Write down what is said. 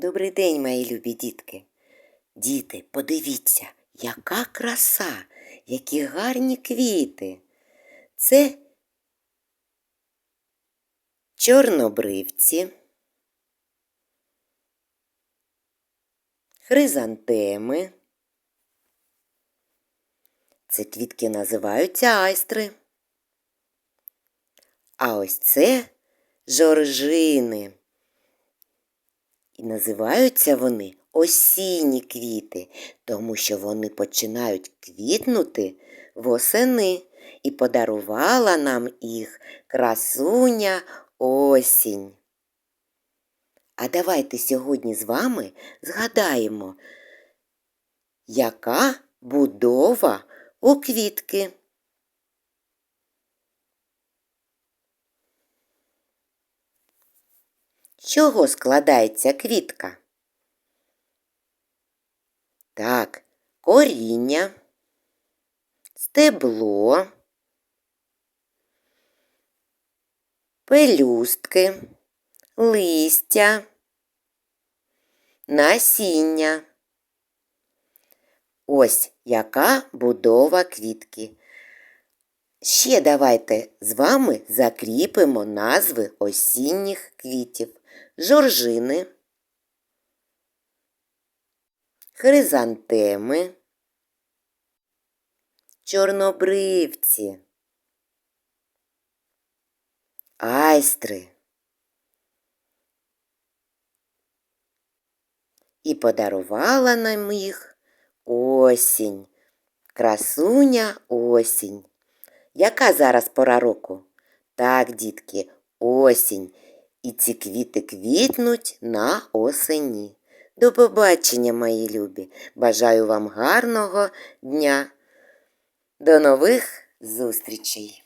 Добрий день, мої любі дітки. Діти, подивіться, яка краса, які гарні квіти. Це чорнобривці, хризантеми. Це квітки називаються айстри. А ось це жоржини. Називаються вони осінні квіти, тому що вони починають квітнути восени і подарувала нам їх красуня осінь. А давайте сьогодні з вами згадаємо, яка будова у квітки. Чого складається квітка? Так, коріння, стебло, пелюстки, листя, насіння. Ось яка будова квітки. Ще давайте з вами закріпимо назви осінніх квітів. Жоржини, хризантеми, чорнобривці, айстри. І подарувала нам їх осінь, красуня осінь. Яка зараз пора року? Так, дітки, осінь. І ці квіти квітнуть на осені. До побачення, мої любі. Бажаю вам гарного дня. До нових зустрічей!